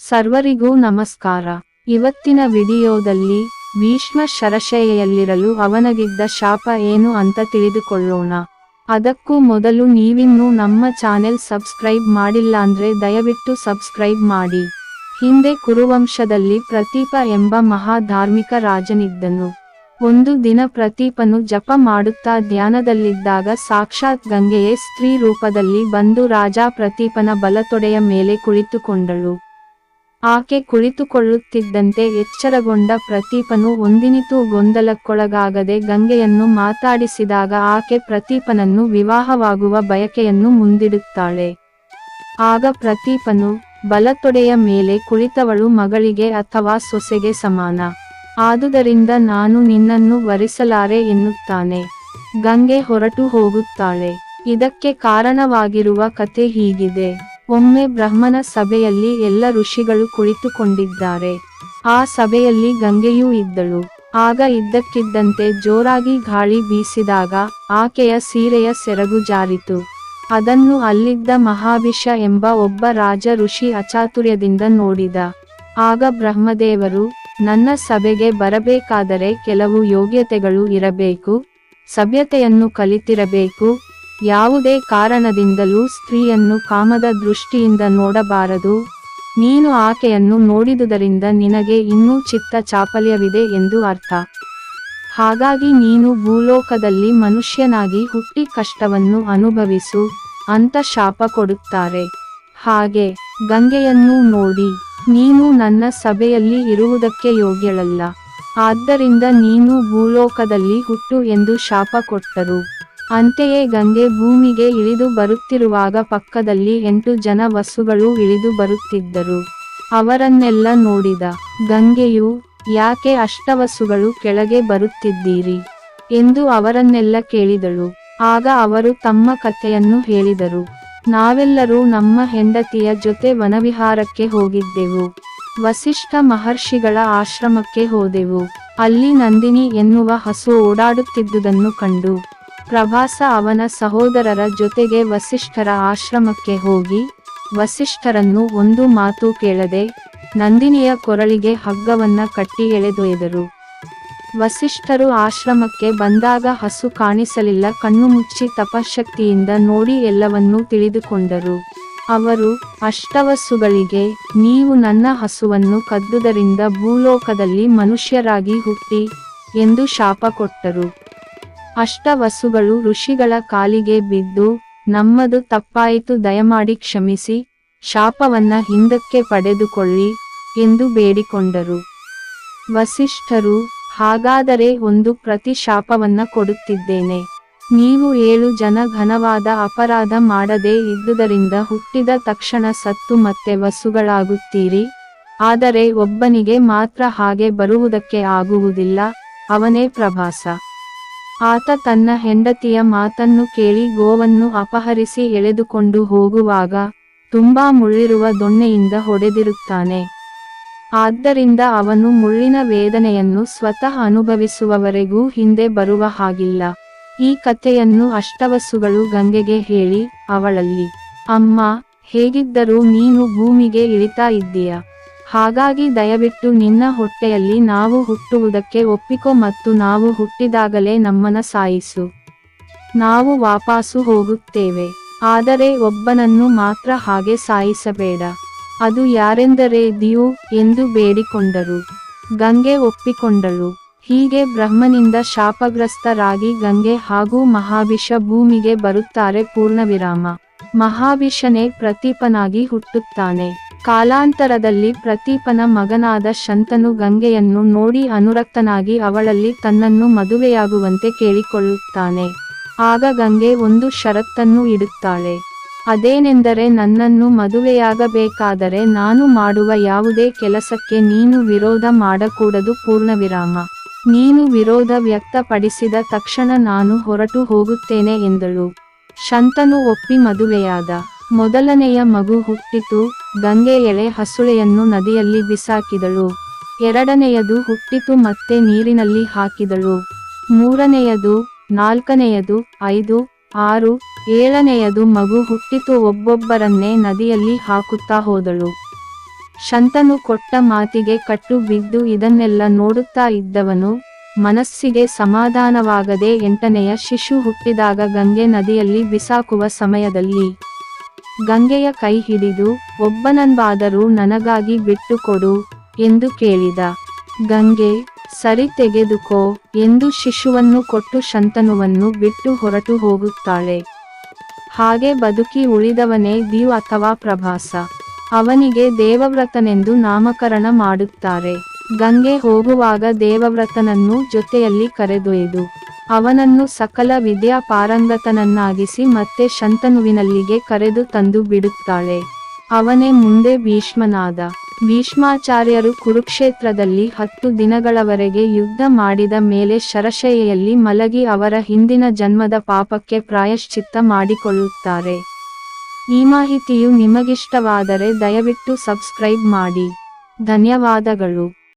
ಸರ್ವರಿಗೂ ನಮಸ್ಕಾರ. ಇವತ್ತಿನ ವಿಡಿಯೋದಲ್ಲಿ ಭೀಷ್ಮ ಶರಶಯಲ್ಲಿರಲು ಅವನಗಿದ್ದ ಶಾಪ ಏನು ಅಂತ ತಿಳಿದುಕೊಳ್ಳೋಣ. ಅದಕ್ಕೂ ಮೊದಲು ನೀವಿನ್ನೂ ನಮ್ಮ ಚಾನೆಲ್ ಸಬ್ಸ್ಕ್ರೈಬ್ ಮಾಡಿಲ್ಲಾಂದ್ರೆ ದಯವಿಟ್ಟು ಸಬ್ಸ್ಕ್ರೈಬ್ ಮಾಡಿ. ಹಿಂದೆ ಕುರುವಂಶದಲ್ಲಿ ಪ್ರತೀಪ ಎಂಬ ಮಹಾ ಧಾರ್ಮಿಕ ರಾಜನಿದ್ದನು. ಒಂದು ದಿನ ಪ್ರತೀಪನು ಜಪ ಮಾಡುತ್ತಾ ಧ್ಯಾನದಲ್ಲಿದ್ದಾಗ ಸಾಕ್ಷಾತ್ ಗಂಗೆಯೇ ಸ್ತ್ರೀ ರೂಪದಲ್ಲಿ ಬಂದು ರಾಜ ಪ್ರತೀಪನ ಬಲತೊಡೆಯ ಮೇಲೆ ಕುಳಿತುಕೊಂಡಳು. ಆಕೆ ಕುಳಿತುಕೊಳ್ಳುತ್ತಿದ್ದಂತೆ ಎಚ್ಚರಗೊಂಡ ಪ್ರತೀಪನು ಒಂದಿನಿತೂ ಗೊಂದಲಕ್ಕೊಳಗಾಗದೆ ಗಂಗೆಯನ್ನು ಮಾತಾಡಿಸಿದಾಗ ಆಕೆ ಪ್ರತೀಪನನ್ನು ವಿವಾಹವಾಗುವ ಬಯಕೆಯನ್ನು ಮುಂದಿಡುತ್ತಾಳೆ. ಆಗ ಪ್ರತೀಪನು, ಬಲತೊಡೆಯ ಮೇಲೆ ಕುಳಿತವಳು ಮಗಳಿಗೆ ಅಥವಾ ಸೊಸೆಗೆ ಸಮಾನ. ಆದುದರಿಂದ ನಾನು ನಿನ್ನನ್ನು ವರಿಸಲಾರೆ ಎನ್ನುತ್ತಾನೆ. ಗಂಗೆ ಹೊರಟು ಹೋಗುತ್ತಾಳೆ. ಇದಕ್ಕೆ ಕಾರಣವಾಗಿರುವ ಕತೆ ಹೀಗಿದೆ. ಒಮ್ಮೆ ಬ್ರಹ್ಮನ ಸಭೆಯಲ್ಲಿ ಎಲ್ಲ ಋಷಿಗಳು ಕುಳಿತುಕೊಂಡಿದ್ದಾರೆ. ಆ ಸಭೆಯಲ್ಲಿ ಗಂಗೆಯೂ ಇದ್ದಳು. ಆಗ ಇದ್ದಕ್ಕಿದ್ದಂತೆ ಜೋರಾಗಿ ಗಾಳಿ ಬೀಸಿದಾಗ ಆಕೆಯ ಸೀರೆಯ ಸೆರಗು ಜಾರಿತು. ಅದನ್ನು ಅಲ್ಲಿದ್ದ ಮಹಾಭಿಷ ಎಂಬ ಒಬ್ಬ ರಾಜ ಋಷಿ ಅಚಾತುರ್ಯದಿಂದ ನೋಡಿದ. ಆಗ ಬ್ರಹ್ಮದೇವರು, ನನ್ನ ಸಭೆಗೆ ಬರಬೇಕಾದರೆ ಕೆಲವು ಯೋಗ್ಯತೆಗಳು ಇರಬೇಕು, ಸಭ್ಯತೆಯನ್ನು ಕಲಿತಿರಬೇಕು ಯಾವುದೇ ಕಾರಣದಿಂದಲೂ ಸ್ತ್ರೀಯನ್ನು ಕಾಮದ ದೃಷ್ಟಿಯಿಂದ ನೋಡಬಾರದು. ನೀನು ಆಕೆಯನ್ನು ನೋಡಿದುದರಿಂದ ನಿನಗೆ ಇನ್ನೂ ಚಿತ್ತ ಚಾಪಲ್ಯವಿದೆ ಎಂದು ಅರ್ಥ. ಹಾಗಾಗಿ ನೀನು ಭೂಲೋಕದಲ್ಲಿ ಮನುಷ್ಯನಾಗಿ ಹುಟ್ಟಿ ಕಷ್ಟವನ್ನು ಅನುಭವಿಸು, ಅಂತ ಶಾಪ ಕೊಡುತ್ತಾರೆ. ಹಾಗೆ, ಗಂಗೆಯನ್ನು ನೋಡಿ, ನೀನು ನನ್ನ ಸಭೆಯಲ್ಲಿ ಇರುವುದಕ್ಕೆ ಯೋಗ್ಯಳಲ್ಲ. ಆದ್ದರಿಂದ ನೀನು ಭೂಲೋಕದಲ್ಲಿ ಹುಟ್ಟು ಎಂದು ಶಾಪ ಕೊಟ್ಟರು. ಅಂತೆಯೇ ಗಂಗೆ ಭೂಮಿಗೆ ಇಳಿದು ಬರುತ್ತಿರುವಾಗ ಪಕ್ಕದಲ್ಲಿ ಎಂಟು ಜನ ವಸುಗಳು ಇಳಿದು ಬರುತ್ತಿದ್ದರು. ಅವರನ್ನೆಲ್ಲ ನೋಡಿದ ಗಂಗೆಯು, ಯಾಕೆ ಅಷ್ಟವಸುಗಳು ಕೆಳಗೆ ಬರುತ್ತಿದ್ದೀರಿ? ಎಂದು ಅವರನ್ನೆಲ್ಲ ಕೇಳಿದಳು. ಆಗ ಅವರು ತಮ್ಮ ಕಥೆಯನ್ನು ಹೇಳಿದರು. ನಾವೆಲ್ಲರೂ ನಮ್ಮ ಹೆಂಡತಿಯ ಜೊತೆ ವನವಿಹಾರಕ್ಕೆ ಹೋಗಿದ್ದೆವು. ವಸಿಷ್ಠ ಮಹರ್ಷಿಗಳ ಆಶ್ರಮಕ್ಕೆ ಹೋದೆವು. ಅಲ್ಲಿ ನಂದಿನಿ ಎನ್ನುವ ಹಸು ಓಡಾಡುತ್ತಿದ್ದುದನ್ನು ಕಂಡು ಪ್ರಭಾಸ ಅವನ ಸಹೋದರರ ಜೊತೆಗೆ ವಸಿಷ್ಠರ ಆಶ್ರಮಕ್ಕೆ ಹೋಗಿ, ವಸಿಷ್ಠರನ್ನು ಒಂದು ಮಾತು ಕೇಳದೆ, ನಂದಿನಿಯ ಕೊರಳಿಗೆ ಹಗ್ಗವನ್ನ ಕಟ್ಟಿ ಎಳೆದೊಯ್ದರು ವಸಿಷ್ಠರು ಆಶ್ರಮಕ್ಕೆ ಬಂದಾಗ ಹಸು ಕಾಣಿಸಲಿಲ್ಲ, ಕಣ್ಣು ಮುಚ್ಚಿ ತಪಶಕ್ತಿಯಿಂದ ನೋಡಿ ಎಲ್ಲವನ್ನೂ ತಿಳಿದುಕೊಂಡರು. ಅವರು ಅಷ್ಟವಸ್ಸುಗಳಿಗೆ ನೀವು ನನ್ನ ಹಸುವನ್ನು ಕದ್ದುದರಿಂದ ಭೂಲೋಕದಲ್ಲಿ ಮನುಷ್ಯರಾಗಿ ಹುಟ್ಟಿ ಎಂದು ಶಾಪ ಕೊಟ್ಟರು. ಅಷ್ಟವಸುಗಳು ಋಷಿಗಳ ಕಾಲಿಗೆ ಬಿದ್ದು, ನಮ್ಮದು ತಪ್ಪಾಯಿತು, ದಯಮಾಡಿ ಕ್ಷಮಿಸಿ, ಶಾಪವನ್ನ ಹಿಂದಕ್ಕೆ ಪಡೆದುಕೊಳ್ಳಿ ಎಂದು ಬೇಡಿಕೊಂಡರು. ವಸಿಷ್ಠರು, ಹಾಗಾದರೆ ಒಂದು ಪ್ರತಿ ಶಾಪವನ್ನ ಕೊಡುತ್ತಿದ್ದೇನೆ. ನೀವು ಏಳು ಜನ ಘನವಾದ ಅಪರಾಧ ಮಾಡದೇ ಇದ್ದುದರಿಂದ ಹುಟ್ಟಿದ ತಕ್ಷಣ ಸತ್ತು ಮತ್ತೆ ವಸುಗಳಾಗುತ್ತೀರಿ. ಆದರೆ ಒಬ್ಬನಿಗೆ ಮಾತ್ರ ಹಾಗೆ ಬರುವುದಕ್ಕೆ ಆಗುವುದಿಲ್ಲ, ಅವನೇ ಪ್ರಭಾಸ ಆತ ತನ್ನ ಹೆಂಡತಿಯ ಮಾತನ್ನು ಕೇಳಿ ಗೋವನ್ನು ಅಪಹರಿಸಿ ಎಳೆದುಕೊಂಡು ಹೋಗುವಾಗ ತುಂಬಾ ಮುಳ್ಳಿರುವ ದೊಣ್ಣೆಯಿಂದ ಹೊಡೆದಿರುತ್ತಾನೆ. ಆದ್ದರಿಂದ ಅವನು ಮುಳ್ಳಿನ ವೇದನೆಯನ್ನು ಸ್ವತಃ ಅನುಭವಿಸುವವರೆಗೂ ಹಿಂದೆ ಬರುವ ಹಾಗಿಲ್ಲ. ಈ ಕಥೆಯನ್ನು ಅಷ್ಟವಸುಗಳು ಗಂಗೆಗೆ ಹೇಳಿ, ಅವಳಲ್ಲಿ, ಅಮ್ಮ, ಹೇಗಿದ್ದರೂ ನೀನು ಭೂಮಿಗೆ ಇಳಿತಾ ಇದ್ದೀಯ? ಹಾಗಾಗಿ ದಯವಿಟ್ಟು ನಿನ್ನ ಹೊಟ್ಟೆಯಲ್ಲಿ ನಾವು ಹುಟ್ಟುವುದಕ್ಕೆ ಒಪ್ಪಿಕೊ ಮತ್ತು ನಾವು ಹುಟ್ಟಿದಾಗಲೇ ನಮ್ಮನ ಸಾಯಿಸು. ನಾವು ವಾಪಾಸು ಹೋಗುತ್ತೇವೆ. ಆದರೆ ಒಬ್ಬನನ್ನು ಮಾತ್ರ ಹಾಗೆ ಸಾಯಿಸಬೇಡ. ಅದು ಯಾರೆಂದರೆ ದಿಯು ಎಂದು ಬೇಡಿಕೊಂಡರು. ಗಂಗೆ ಒಪ್ಪಿಕೊಂಡಳು. ಹೀಗೆ ಬ್ರಹ್ಮನಿಂದ ಶಾಪಗ್ರಸ್ತರಾಗಿ ಗಂಗೆ ಹಾಗೂ ಮಹಾವಿಷ ಭೂಮಿಗೆ ಬರುತ್ತಾರೆ ಪೂರ್ಣವಿರಾಮ. ಮಹಾವಿಷನೇ ಪ್ರತೀಪನಾಗಿ ಹುಟ್ಟುತ್ತಾನೆ. ಕಾಲಾಂತರದಲ್ಲಿ ಪ್ರತೀಪನ ಮಗನಾದ ಶಂತನು ಗಂಗೆಯನ್ನು ನೋಡಿ ಅನುರಕ್ತನಾಗಿ ಅವಳಲ್ಲಿ ತನ್ನನ್ನು ಮದುವೆಯಾಗುವಂತೆ ಕೇಳಿಕೊಳ್ಳುತ್ತಾನೆ. ಆಗ ಗಂಗೆ ಒಂದು ಷರತ್ತನ್ನು ಇಡುತ್ತಾಳೆ. ಅದೇನೆಂದರೆ ನನ್ನನ್ನು ಮದುವೆಯಾಗಬೇಕಾದರೆ ನಾನು ಮಾಡುವ ಯಾವುದೇ ಕೆಲಸಕ್ಕೆ ನೀನು ವಿರೋಧ ಮಾಡಕೂಡದು ಪೂರ್ಣವಿರಾಮ. ನೀನು ವಿರೋಧ ವ್ಯಕ್ತಪಡಿಸಿದ ತಕ್ಷಣ ನಾನು ಹೊರಟು ಹೋಗುತ್ತೇನೆ ಎಂದಳು. ಶಂತನು ಒಪ್ಪಿ ಮದುವೆಯಾದ. ಮೊದಲನೆಯ ಮಗು ಹುಟ್ಟಿತು, ಗಂಗೆ ಎಳೆ ಹಸುಳೆಯನ್ನು ನದಿಯಲ್ಲಿ ಬಿಸಾಕಿದಳು. ಎರಡನೆಯದು ಹುಟ್ಟಿತು ಮತ್ತೆ ನೀರಿನಲ್ಲಿ ಹಾಕಿದಳು. ಮೂರನೆಯದು, ನಾಲ್ಕನೆಯದು, ಐದು, ಆರು, ಏಳನೆಯದು ಮಗು ಹುಟ್ಟಿತು ಒಬ್ಬೊಬ್ಬರನ್ನೇ ನದಿಯಲ್ಲಿ ಹಾಕುತ್ತಾ ಹೋದಳು. ಶಂತನು ಕೊಟ್ಟ ಮಾತಿಗೆ ಕಟ್ಟು ಬಿದ್ದು ಇದನ್ನೆಲ್ಲ ನೋಡುತ್ತಾ ಇದ್ದವನು, ಮನಸ್ಸಿಗೆ ಸಮಾಧಾನವಾಗದೆ ಎಂಟನೆಯ ಶಿಶು ಹುಟ್ಟಿದಾಗ ಗಂಗೆ ನದಿಯಲ್ಲಿ ಬಿಸಾಕುವ ಸಮಯದಲ್ಲಿ ಗಂಗೆಯ ಕೈ ಹಿಡಿದು ಒಬ್ಬನನ್ಬಾದರೂ ನನಗಾಗಿ ಬಿಟ್ಟುಕೊಡು ಎಂದು ಕೇಳಿದ. ಗಂಗೆ, ಸರಿ ತೆಗೆದುಕೋ ಎಂದು ಶಿಶುವನ್ನು ಕೊಟ್ಟು ಶಂತನುವನ್ನು ಬಿಟ್ಟು ಹೊರಟು ಹೋಗುತ್ತಾಳೆ. ಹಾಗೆ ಬದುಕಿ ಉಳಿದವನೇ ದಿವ್ ಅಥವಾ ಪ್ರಭಾಸ. ಅವನಿಗೆ ದೇವವ್ರತನೆಂದು ನಾಮಕರಣ ಮಾಡುತ್ತಾರೆ. ಗಂಗೆ ಹೋಗುವಾಗ ದೇವವ್ರತನನ್ನು ಜೊತೆಯಲ್ಲಿ ಕರೆದೊಯ್ದು. ಅವನನ್ನು ಸಕಲ ವಿದ್ಯಾ ಪಾರಂಗತನನ್ನಾಗಿಸಿ ಮತ್ತೆ ಶಂತನುವಿನಲ್ಲಿಗೆ ಕರೆದು ತಂದು ಬಿಡುತ್ತಾಳೆ. ಅವನೇ ಮುಂದೆ ಭೀಷ್ಮನಾದ. ಭೀಷ್ಮಾಚಾರ್ಯರು ಕುರುಕ್ಷೇತ್ರದಲ್ಲಿ ಹತ್ತು ದಿನಗಳವರೆಗೆ ಯುದ್ಧ ಮಾಡಿದ ಮೇಲೆ ಶರಶಯ್ಯೆಯಲ್ಲಿ ಮಲಗಿ ಅವರ ಹಿಂದಿನ ಜನ್ಮದ ಪಾಪಕ್ಕೆ ಪ್ರಾಯಶ್ಚಿತ್ತ ಮಾಡಿಕೊಳ್ಳುತ್ತಾರೆ. ಈ ಮಾಹಿತಿಯು ನಿಮಗಿಷ್ಟವಾದರೆ ದಯವಿಟ್ಟು ಸಬ್ಸ್ಕ್ರೈಬ್ ಮಾಡಿ. ಧನ್ಯವಾದಗಳು.